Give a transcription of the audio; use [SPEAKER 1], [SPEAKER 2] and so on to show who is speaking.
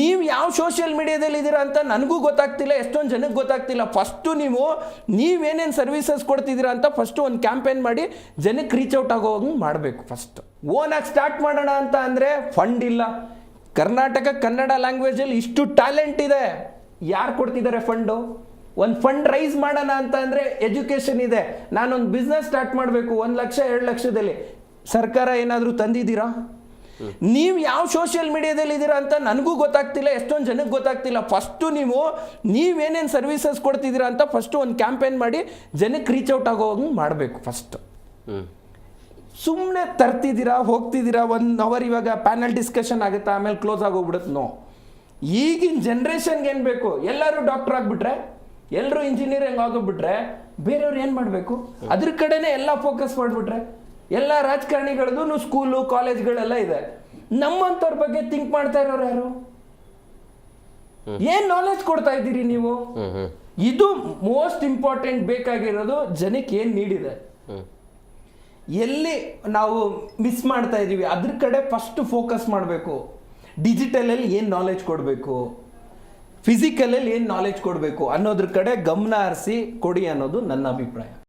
[SPEAKER 1] ನೀವು ಯಾವ ಸೋಷಿಯಲ್ ಮೀಡಿಯಾದಲ್ಲಿ ಇದ್ದೀರಾ ಅಂತ ನನಗೂ ಗೊತ್ತಾಗ್ತಿಲ್ಲ, ಎಷ್ಟೊಂದು ಜನಕ್ಕೆ ಗೊತ್ತಾಗ್ತಿಲ್ಲ. ಫಸ್ಟು ನೀವು ನೀವೇನೇನು ಸರ್ವಿಸಸ್ ಕೊಡ್ತಿದ್ದೀರಾ ಅಂತ ಫಸ್ಟು ಒಂದು ಕ್ಯಾಂಪೇನ್ ಮಾಡಿ ಜನಕ್ಕೆ ರೀಚ್ ಔಟ್ ಆಗೋ ಮಾಡಬೇಕು ಫಸ್ಟ್ ಓನಾಗಿ ಸ್ಟಾರ್ಟ್ ಮಾಡೋಣ ಅಂತ ಅಂದರೆ ಫಂಡ್ ಇಲ್ಲ. ಕರ್ನಾಟಕ, ಕನ್ನಡ ಲ್ಯಾಂಗ್ವೇಜಲ್ಲಿ ಇಷ್ಟು ಟ್ಯಾಲೆಂಟ್ ಇದೆ. ಯಾರು ಕೊಡ್ತಿದ್ದಾರೆ ಫಂಡು ಒಂದು ಫಂಡ್ ರೈಸ್ ಮಾಡೋಣ ಅಂತ ಅಂದರೆ ಎಜುಕೇಷನ್ ಇದೆ. ನಾನೊಂದು ಬಿಸ್ನೆಸ್ ಸ್ಟಾರ್ಟ್ ಮಾಡಬೇಕು ಒಂದು ಲಕ್ಷ, ಎರಡು ಲಕ್ಷದಲ್ಲಿ. ಸರ್ಕಾರ ಏನಾದರೂ ತಂದಿದ್ದೀರಾ? ನೀವು ಯಾವ ಸೋಷಿಯಲ್ ಮೀಡಿಯಾದಲ್ಲಿ ಇದ್ದೀರಾ ಅಂತ ನನಗೂ ಗೊತ್ತಾಗ್ತಿಲ್ಲ ಎಷ್ಟೊಂದು ಜನಕ್ಕೆ ಗೊತ್ತಾಗ್ತಿಲ್ಲ. ಫಸ್ಟು ನೀವು ನೀವೇನೇನು ಸರ್ವಿಸಸ್ ಕೊಡ್ತಿದ್ದೀರಾ ಅಂತ ಫಸ್ಟು ಒಂದು ಕ್ಯಾಂಪೇನ್ ಮಾಡಿ ಜನಕ್ಕೆ ರೀಚ್ ಔಟ್ ಆಗೋ ಮಾಡಬೇಕು ಫಸ್ಟ್ ಸುಮ್ಮನೆ ತರ್ತಿದ್ದೀರಾ ಹೋಗ್ತಿದ್ದೀರಾ ಒನ್ ಅವರ್ ಇವಾಗ ಪ್ಯಾನಲ್ ಡಿಸ್ಕಷನ್ ಆಗುತ್ತೆ ಆಮೇಲೆ ಕ್ಲೋಸ್ ಆಗೋಗ್ಬಿಡುತ್ತೆ ನೋ ಈಗಿನ ಜನ್ರೇಷನ್ಗೆ ಏನು ಬೇಕು? ಎಲ್ಲರೂ ಡಾಕ್ಟರ್ ಆಗಿಬಿಟ್ರೆ ಎಲ್ಲರೂ ಇಂಜಿನಿಯರಿಂಗ್ ಆಗೋಗ್ಬಿಟ್ರೆ ಬೇರೆಯವ್ರು ಏನು ಮಾಡಬೇಕು? ಅದ್ರ ಕಡೆನೇ ಎಲ್ಲ ಫೋಕಸ್ ಮಾಡಿಬಿಟ್ರೆ ಎಲ್ಲ ರಾಜಕಾರಣಿಗಳದ್ದು ಸ್ಕೂಲು ಕಾಲೇಜ್ಗಳೆಲ್ಲ ಇದೆ. ನಮ್ಮಂಥವ್ರ ಬಗ್ಗೆ ಥಿಂಕ್ ಮಾಡ್ತಾ ಇರೋರು ಯಾರು? ಏನ್ ನಾಲೆಜ್ ಕೊಡ್ತಾ ಇದ್ದೀರಿ ನೀವು? ಇದು ಮೋಸ್ಟ್ ಇಂಪಾರ್ಟೆಂಟ್ ಬೇಕಾಗಿರೋದು ಜನಕ್ಕೆ ಏನು ನೀಡಿದೆ? ಎಲ್ಲಿ ನಾವು ಮಿಸ್ ಮಾಡ್ತಾ ಇದ್ದೀವಿ ಅದ್ರ ಕಡೆ ಫಸ್ಟ್ ಫೋಕಸ್ ಮಾಡಬೇಕು. ಡಿಜಿಟಲಲ್ಲಿ ಏನು ನಾಲೆಜ್ ಕೊಡಬೇಕು? ಫಿಸಿಕಲಲ್ಲಿ ಏನು ನಾಲೆಜ್ ಕೊಡಬೇಕು ಅನ್ನೋದ್ರ ಕಡೆ ಗಮನ ಹರಿಸಿ ಕೊಡಿ ಅನ್ನೋದು ನನ್ನ ಅಭಿಪ್ರಾಯ.